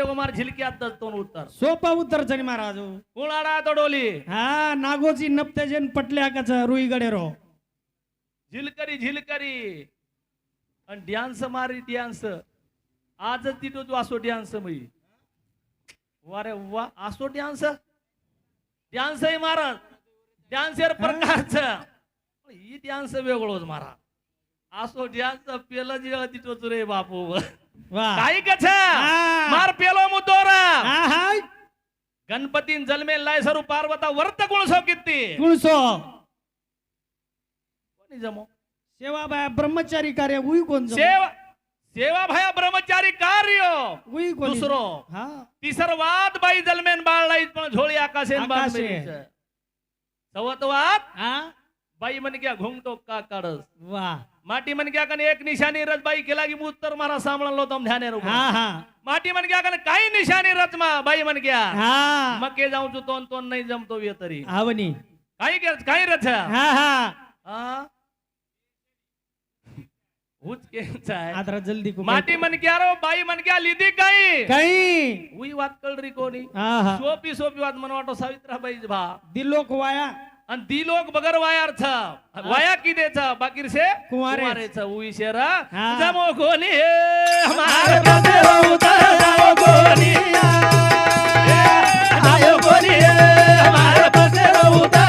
रे मार झिलकी आता तो उत्तर सोपा उत्तर छनी महाराज. कुणाडा तोडोली हा नागोची नपतेजन पटल्या काच रुई गडेरो. झिलकरी झिलकरी. आणि डॅन्स मारी डॅन्स आजच तिथं तू असो डॅन्स मी वारे वा असो डॅन्स डॅन्स आहे महाराज. डॅन्सर प्रकारच. ही डॅन्स वेगळोच महाराज. असो डॅन्स पेलं जे तिथं रे बापू. वा. काही कछ हा. मार पेलो मुद्दोरा. हा हाय गणपतीन जन्मे लाय सरू पार्वता वर्त गुणसो किती कुळसो कोणी जमो? सेवा बाया ब्रह्मचारी कार्य उई जमो? सेवा सेवा भया ब्रह्मचारी कार्य. उई कोणी? दुसरो. हा. तिसर वाद बाई जलमेन बाळलाईत पण झोळी आकाशे. बांधमेरीच सवत वाद हा. बाई मन क्या घुंगटो का काढस? वा. माटी मन क्या कन एक निशानी रच बाई केला की उत्तर मारा सांभळलो तम ध्याने रो हा हा. माटी मन क्या कन काही निशानी रच मा बाई मन क्या हा. मग के जाऊ तू तोन तोन नाही जमतो वे तरी. आवनी. काही काही रच. हा हा. हा के चाय आदरा जल्दी को माटी मन क्या रो बाई मन क्या लिदी काही. काही? उई वात कळरी कोणी? हा हा. सोपी सोपी वात मन वाटो सावित्राबाई भा दिलोक वाया. आणि दी लोक बगर वायार्थ वाया की देच बाकी से. कुंवारेच उई शेरा. जमो उतर जाओ कोणी आयो हे. हमारे उतर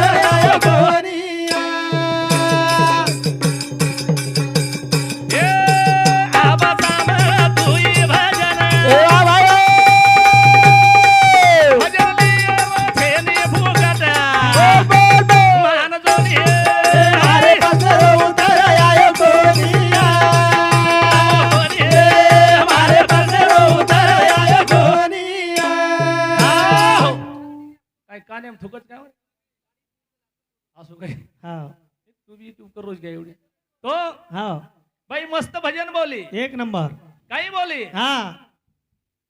बोली। एक नंबर। काही बोली? हा।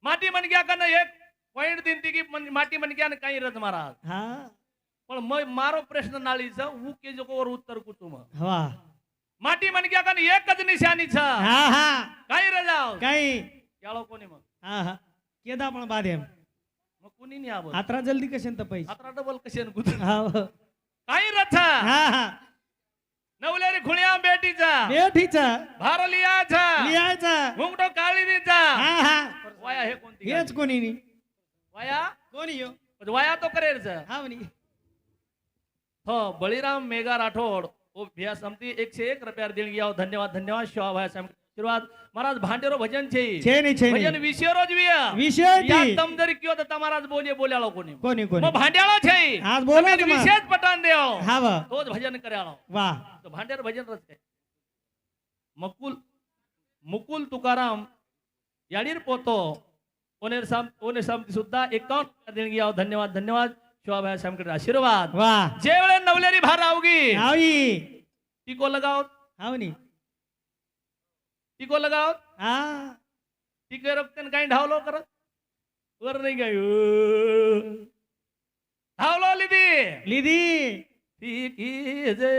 माटी मन गया का एक पॉइंट दिन ती की मन- माटी मन गया काही रथ महाराज? हा। पण मग मारो प्रश्न नाळीचं ऊ के जोकोवर उत्तर कुटुंब। वा। माटी मन गया का एकच निशानीच हा हा। काही रजाव काही याळो कोणी मग? हा हा। केदा पण बादेम। मग कुणी नाही आत्रा जल्दी कशेन तर पैसे अकरा डबल कसे कुठं? हा हा। काही रथ हा। नवलेरी खुण्या बेटीचा. बेठीचा भारलियाचा लिहायचा. घुंगटो काळीचा हा हा. वाया हे कोणती हेच कोणी नी. वाया? कोणी यो? वाया तो करेरच हा म्हणी हो बळीराम मेघा राठोड. ओ भैया समती एकशे एक रुपया देणगी आओ धन्यवाद धन्यवाद. शिवा भाया साहेब आशीर्वाद महाराज भांडेरो भजन છે छे नी छे ભજન नी વિશેરો જ વિયા વિષય યા તી. તમ જરી કયો તો તમારા જ બોલે બોલ્યાળો કોની कोणी મો कोणी ભાંડ્યાળો છે आज बोला તમે જ तुम्हा. વિશેષ પટાન દેવાળો हा वा તો જ ભજન કર્યાળો वा તો ભાંડેર ભજન રચ છે મકુલ મુકુલ તુકારામ याडीर पोतो ओनेर साम ओनेर सामती सुद्धा एकावन्न देणगी आओ धन्यवाद धन्यवाद शिवाभाई साहेबांकडे आशीर्वाद वा जे वेळे नवलेरी भार आवगी हावी टिको लगाव हावनी टिको लगाव हा. ती करप काही ढावलो करत? वर नाही काय? धावलो लिदी. लिदी. ती जे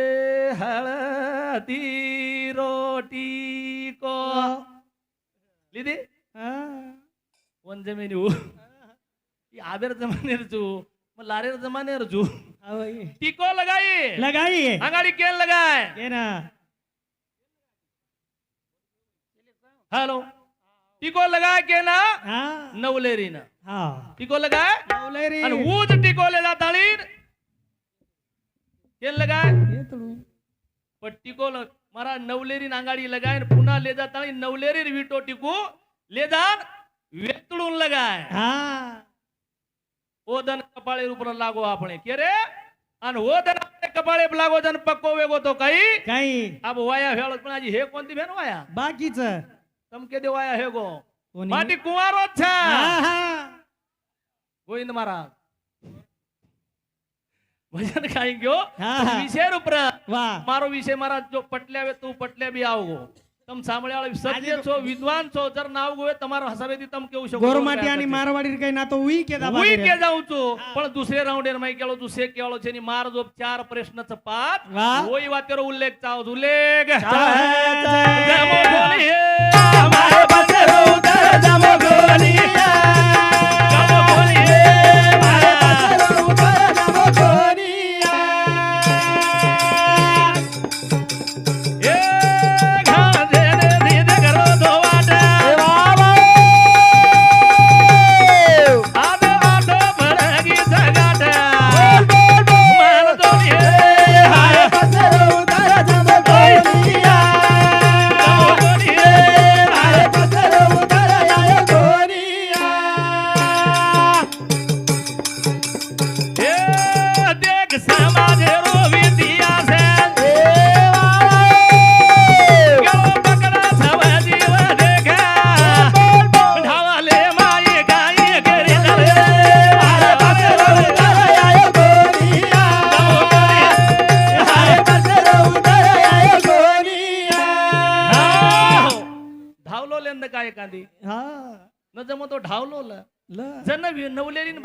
हळदी रोटी को. लिदी. वन जमिनी येऊ आबेर जमानेर रचू मग लारेर जमानेर रचू टिको लगाई लगाई. अंगाडी केल लगाय ना हॅलो. टिको लगा के ना? नवलेरी ना. टिको लगाय. नवलेरी. ऊज टिकोले जाताळीन के लगाय? पण टिको लग- मारा नवलेरी नांगाडी लगाय पुन्हा ले जाताळी नवलेरी विटो टिकू. ले वेतळून लगाय. हा. कपाळे કપાળે लागो आपण. के रे? आणि ओदन कपाळे लागो जन पक्को वेगो तो काही? काही. अब वाया હેળો પણ આજી હે बाकीच. તમે કે દેવાયા હેગો માટી કુંવારો છે. ગોવિંદ મહારાજ. ભજન ખાઈ ગયો? વિષય ઉપર મારો વિષય મહારાજ જો પટલે આવે તું પટલે બી આવગો. તમે સાંભળ્યા સજ્જ છો વિદ્વાન છો જર ના આવગો એ તમારા હસાબેથી તમે કેવું છો ગોરમાટિયાની મારવાડી કઈ ના તો ઉઈ કે દાબા ઉઈ કે જાઉં છું. પણ દુસરે રાઉન્ડ એરમાં કેળો તું સે કેળો છે ની માર જો ચાર પ્રશ્ન છે પાંચ. ઓય વાતેરો ઉલ્લેખ ચાવ ઉલ્લેખ. જય જય બોલીએ हमारे बसेरो उतर जमो कोणी.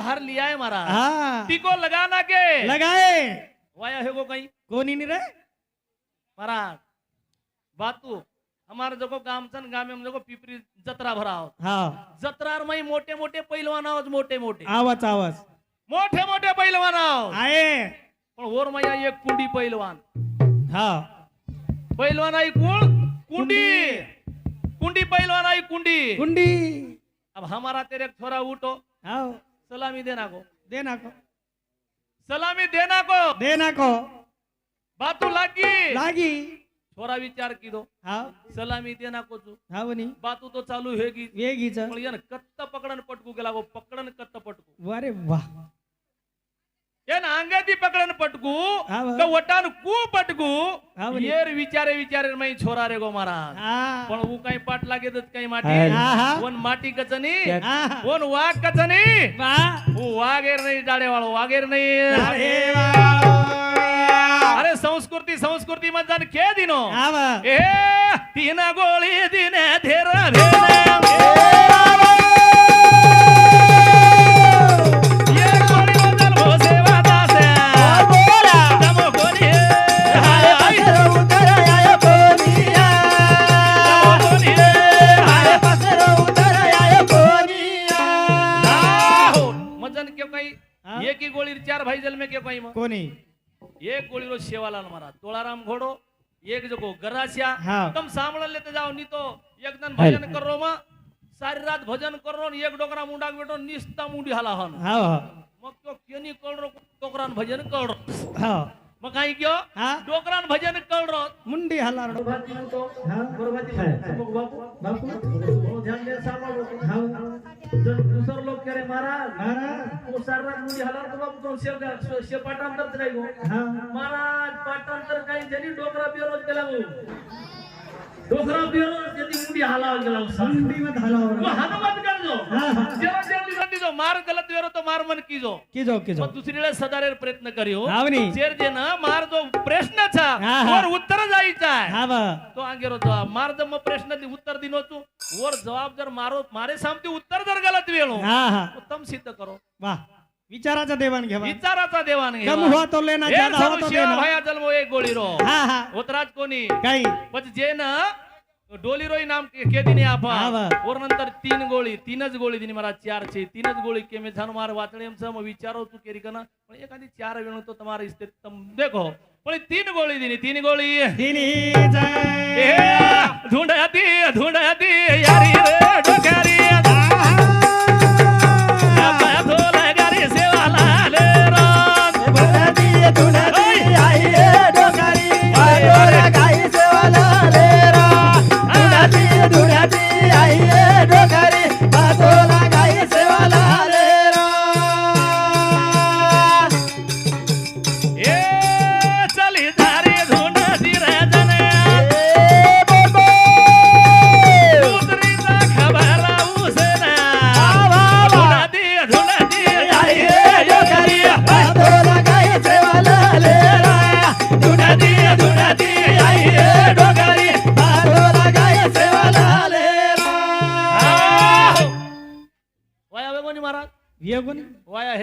नवलेली भार लियाय मारा हा। टिको लगाना के। लगाए। वाया है गो कहीं। कोणी नी रे महाराज बातू हमारे जगो गामचन गामे में जगो पिपरी जत्रा भराव हा। जत्रार मई मोठे मोठे पैलवान आहोत मोठे मोठे आवाज आवाज। मोठे मोठे पैलवान आहोत आहे पण वर मैया एक कुंडी पैलवान हा। पैलवान आई कुण कुंडी। कुंडी। पैलवान आई कुंडी। कुंडी। अब हमारा तेरे छोरा उठो। हाव सलामी देना को दे नाको. सलामी देना को दे नाको. बातू लागी. लागी. छोरा विचार की दो हा सलामी देना को तू. हावनी बातू तो चालू है की वेगीच पण यानं कत्त पकडन पटकू गेला गो. पकडन कत्त पटकू. वारे वा ಏನ್ ಅಂಗದಿ ಪಕಡನ್ ಪಟ್ಕು ಹಾವ. ಒಟ್ಟಾನು ಕೂ ಪಟ್ಕು ಹಾವನಿ. ಏರ್ ವಿಚಾರೆ ವಿಚಾರೆ ಮೈ छोरा रे गो मारा हा पण ऊ काही पाठ लागे देत काही माटी हा, हा. कोण माटी कचनी हा. कोण वाघ कचनी वा ऊ वाघेर नाही डाळे वाळो वाघेर नाही अरे वा. अरे संस्कृती संस्कृती मध्ये खे दिनो आवा. ए तीन गोळी दिने धेर भेने हा? ही गोळी चार भाई जल में क्यों काही मग? कोणी? एक गोळी रो शेवालाल महाराज तोळाराम घोडो एक जगो गरासिया हा. तुम सामळन लेते जाओ नी तो एक दिन भजन करो मा सारी रात भजन करो नी एक डोकरा मुंडा बेटो निस्ता मुंडी हाला हन. मग तो केनी कळरो डोकरान भजन कळरो हाव मग काही क्यो? हा? डोकरान भजन कळरो मुंडी हलार दुसर लोक करे महाराज वो सारा मुंडी हाला तो बाप तो शेव शेव पाटांतर नाही गो महाराज पाटांतर काही जरी डोकरा बेरोज केला गो डोकरा बेरोज गेला मुंडी हनुमत करजो जो मार गलत वेरो तो मार मन कीजो किजो किजो मग दुसरीला सदारेर प्रयत्न करियो. हावनी. जे ना मार जो प्रश्न छा. वर उत्तर आहे. हाव तो अंगेरो जवाब मार जर मग प्रश्न दी उत्तर दिनो तू वर जवाब जर मारो मारे सामती उत्तर जर गलत वेळो हा हा. तो तम सिद्ध करो. वा. विचाराचा देवाण घेवा विचाराचा देवान कम हुआ तो लेना ज्यादा हुआ तो देना भाया जन्मो एक गोळी रो. हा हा. कोणी? काही? पण जे ना डोली रोई नाम के दिनी. वर नंतर तीन गोळी तीनच गोळी दिनी मला चार छे तीनच गोळी के में धन मार वाचणे मग विचारो तू केरी कना। पण एखादी चार वेळ तो तुम्हारा इस्ते तम देखो पण तीन गोळी दिनी तीन गोळी। दिनी जय। धुंडती यारी रे डोक्यारी धोल गारी सेवाला ले राम. ए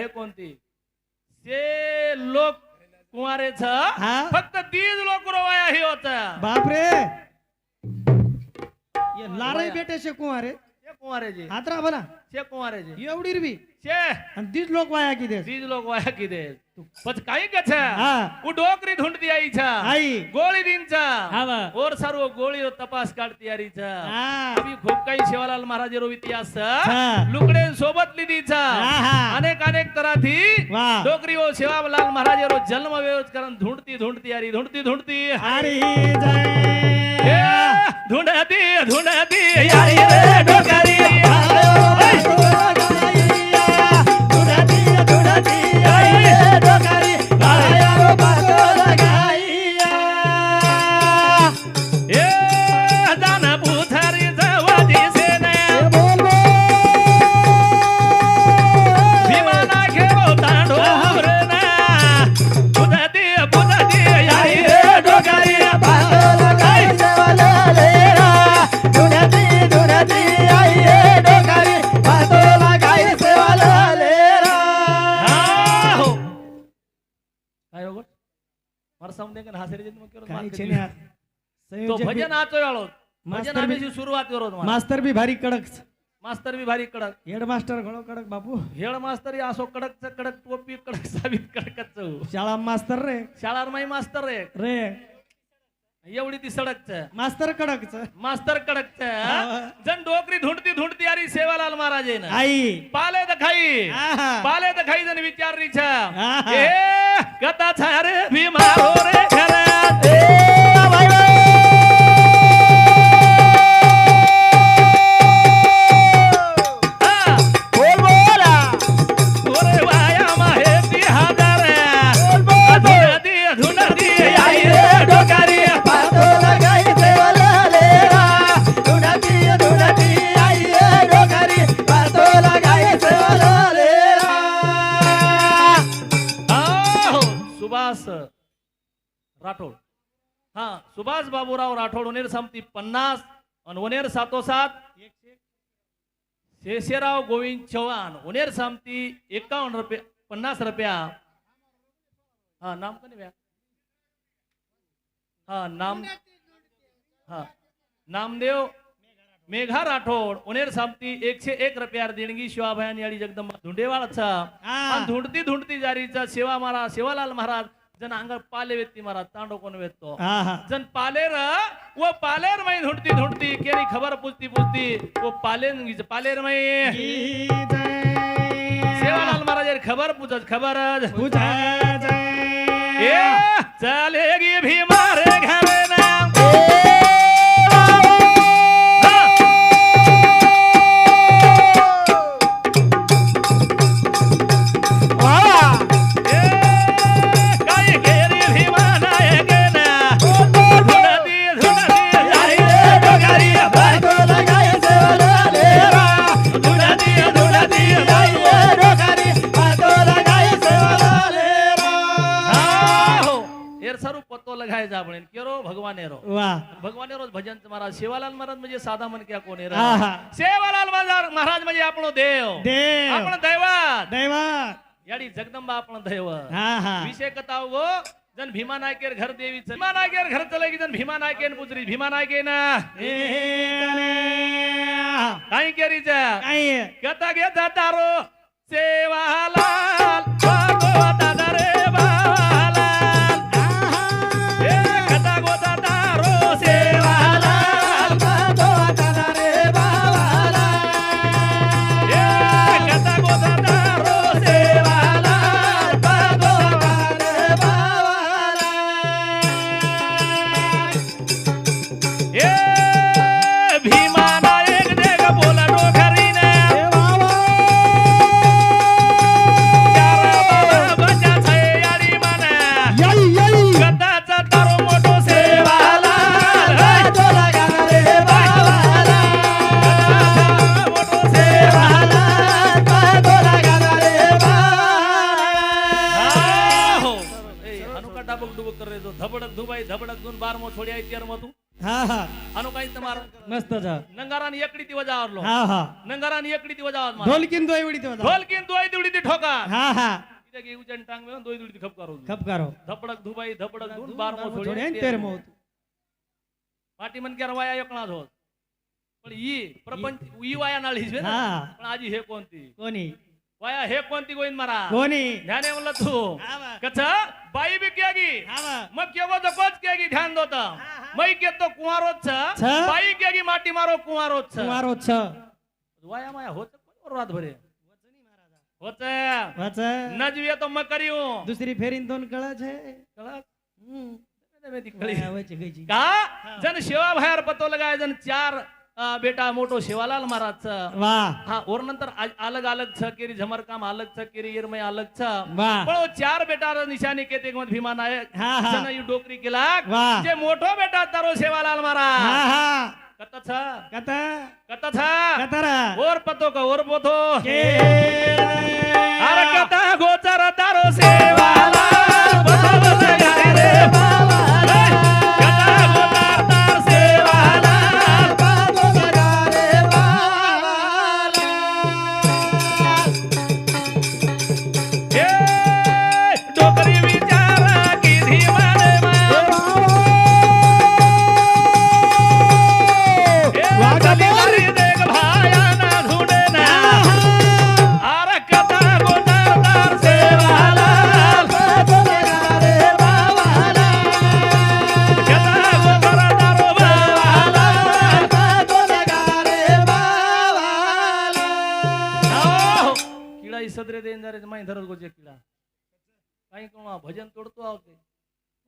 कोणती? ते लोक कुमारे छ हा? फक्त तीच लोक रो वाया हे होत. बापरे! ये लाराई बेटे शे कुंवारे. कुमारेचे हातरा एवढी आणि तीच लोक वाया किती? तीच लोक वाया किदे पच काही का छ हा. उ डोकरी ढूंढती आई. गोळी हा बा. और सर्व गोळी तपास काढती यारी छ हा. अभी खूप काही शिवालाल महाराज रो इतिहास हा. लुकडे सोबत लिदी छ हा, हा. अनेक अनेक तरह थी वा. डोकरी वो शिवालाल महाराज रो जन्म वेवच करण ढूंढती ढूंढती यारी ढूंढती ढूंढती हरी जय. ढूंढती ढूंढती यारी रे डोकरी म्हणजे मास्तर भी भारी कडक. मास्तर भी भारी कडक. हेडमास्टर घडो कडक बापू. हेड मास्तर असो कडकच कडक टोपी कडक साबित कडकच हो. शाळा मास्तर रे. शाळा माई मास्तर रे. रे. एवढी ती सडकच. मास्तर कडकच. मास्तर कडकच. जण डोकरी धुंडती धुंडती अरे सेवालाल महाराज आई. पाले तर खाई. पाले तर खाई जण विचार रिक्षा आहा. गता छा अरे भीमा हो रे. राठोड. हा सुभाष बाबूराव राठोड उनेर समती पन्नास आणि उनेर सातोसात. शेषेराव गोविंद चव्हाण उनेर समती एकावन्न रुपये पन्नास रुपया. हा नाम कोणी व्या? हा नाम हा. नामदेव मेघा राठोड उनेर सामती एकशे एक रुपयार देणगी शिवाभयानी आणि जगदंबा. धुंडेवाळचा हा. धुंडती धुंडती जारीचा सेवा महाराज सेवालाल महाराज. जन अंग पाले वेत्ती महाराज तांडो कोण वेत्तो आहा. जन पालेर वो पालेर मई धुंडती धुंडती केरी खबर पुसती पुसती वो पालेर पालेर मई. सेवालाल महाराज खबर पुछत खबर जय. चलेगी भीमारे घरे काय जा म्हणेल भगवान रो भगवानेरो वा भजन महाराज सेवालाल महाराज म्हणजे साधा मन क्या कोण सेवालाल महाराज म्हणजे आपण देव. आपण दैवत. दैवत. याडी जगदंबा आपण दैव विषय कथा गो जन भीमा नायकेर घर देवी भीमा नायकेर घर चले की जन भीमा नायके पुजरी भीमा नायकेन काही केरीचा. कथा घेता तारो. सेवालाल. હા हनु काही तमार મસ્ત છે नंगारानी एकडी ती वजा आवरलो હા હા नंगारानी एकडी ती वजा आवत ઢોલકીન તો એવડી તો ढोल किन दोई दिवडी ती ठोका હા हा तिथे गे उजन टांग में दोई दिवडी ती खपकारो ખપકારો धपडक धुबाई धपडक धुन बार मो છોડે छोडी ને તેર મોત પાટી મન કે રવાયા એકણા છો पण ही प्रपंच ही वाया नाळी છે ને हा पण आजी हे कोणती कोणी वाया हे कोणती गोविंद मारा कोणी? ध्यान म्हणलं तू. कस? बाई बी क्या गी मग केव्हा जकोच क्या गी ध्यान दोत मै घेतो कुंवारोच बाई क्या गी माटी मारो कुंवारोच कुंवारोच वाया माया होत रात भरे होत. होत नजवी तो मग करी दुसरी फेरी दोन कळच आहे. कळच का? जन शेवा बाहेर पतो लगाय जन चार बेटा मोठो शिवालाल महाराजचा. हा और नंतर अलग अलग छ केरी झमरकाम अलग छ केरी अलग छ. ओ चार बेटा र निशाणी केते भीमा नायक डोकरी केलाक. जे मोठो बेटा तारो सेवालाल महाराज. कत छ? कत? कत छ? कतर और पतो का और पोथो अरे कत गोचर तारो सेवालाल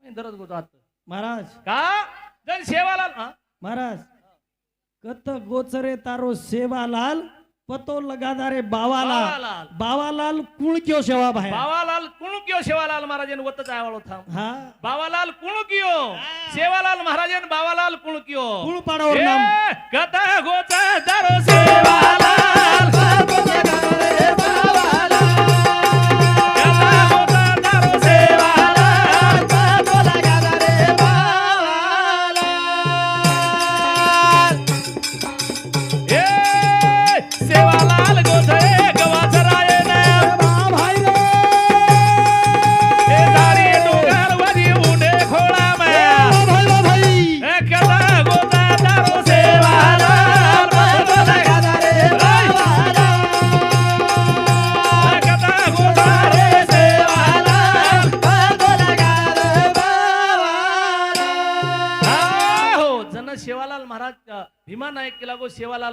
माही धरत गोतो आता महाराज. का? जण शेवालाल हा? महाराज. कत गोचरे तारो सेवालाल पतो लगादारे बावालाल. बावालाल. बावालाल कुळ क्यो सेवा भाया बावालाल कुणक्यो शेवालाल महाराजन वतच आवळो थांब. हा. बावालाल कुणक्यो शेवालाल महाराजन बावालाल कुणक्यो कुळ पाडावर नाम. ए, कथा गोचा दारो सेवालाल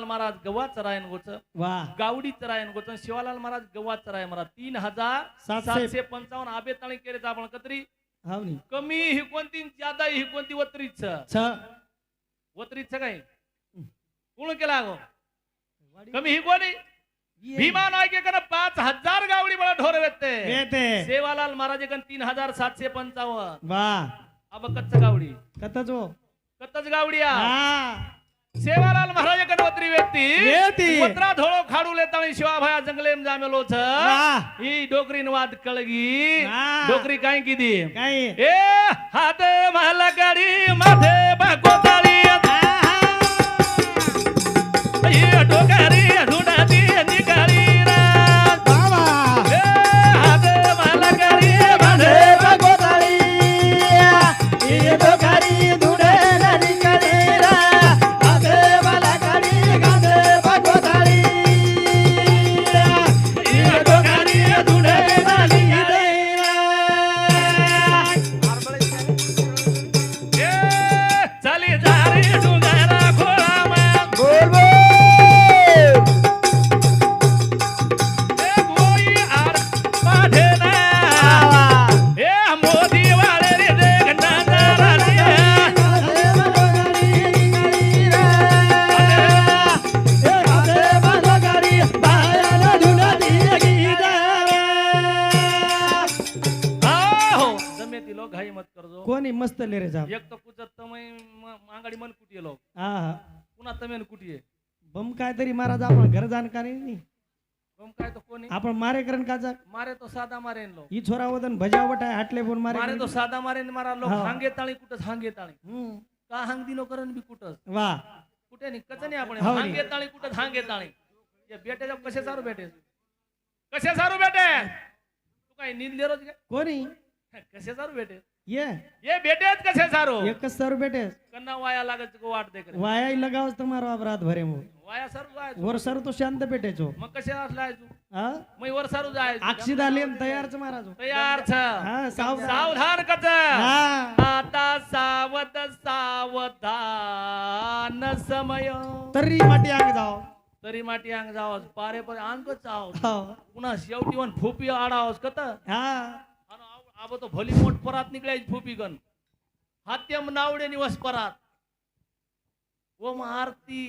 शेवालाल महाराज गवा चरायन गोच वा. गावडी चरायन गोच शिवालाल महाराज गवा चराय महाराज. तीन हजार सातशे. सातशे पंचावन्न आबे ताणी केले आपण. कतरी हावनी कमी ही कोणती जादा ही कोणती? वत्रीच. छ. वत्रीच काय? कोण केला गो कमी ही कोणी? भीमा नायकेकडे पाच हजार गावडी मला ढोर वेचते येते सेवालाल महाराज तीन हजार सातशे पंचावन्न. वा. अब कच्च गावडी. कतच हो. हा. सेवालाल महाराज गणपत्री व्यक्ती. व्यक्ती. वत्रा धोळो खाडू लेताळी शिवाभाया जंगलेम जामेलो छ. वा. ही डोकरी वाद कळगी. हा. डोकरी काय किती? काय? ए हात मला गाडी माथे बाकोताळी ए डोकारी धुडाती निकाली कोणी मस्त ले रे जा एक तर कुचत तमय मांगाडी मन कुटी लोक? हा हा. पुन्हा तमेन आहे? बम काय तरी महाराज आपण घर जाणकारी नाही मग काय तो कोणी? आपण मारे करण काचा मारे तो साधा मारेन लोक. ही छोरा वदन भजावट आहे हाटले बोन मारे मारे. तो साधा मारेन मारा लोक. हा. हांगे ताळी कुठं हांगे ताळी. हम्म. का हांग दिनो करण बी कुठं वा. कुठे नाही कच नाही आपण. हो रे. हांगे ताळी कुठं हांगे ताळी. या बेट्याच्या कसे सारू बेटे? कसे सारू बेटे? तू काय नींद काय कोणी? कसे सारू बेटे? ये. ये बेटे कसे सारू? एकच सर बेटे कन्ना वाया लागत को वाट दे करे वाया लगावच तुम्हारा अब रात भरे मग वाया सर जाय वर सर तो शांत बेटे छो मग कसे असलाय तू हा मग वर सारू जाय अक्षित आले तयारच महाराज तयार छ हा सावधान. कच हा. आता सावध सावधान समय. तरी माटी आग जाओ तरी माटी अंग जावस पारे पारे अंग चाव हो. पुन्हा शेवटी वन फुपी आडावस कत हा. आबो तो भली मोठ परात निकळायची फुपी गण हात्यम नावडे निवस परात. ओम आरती.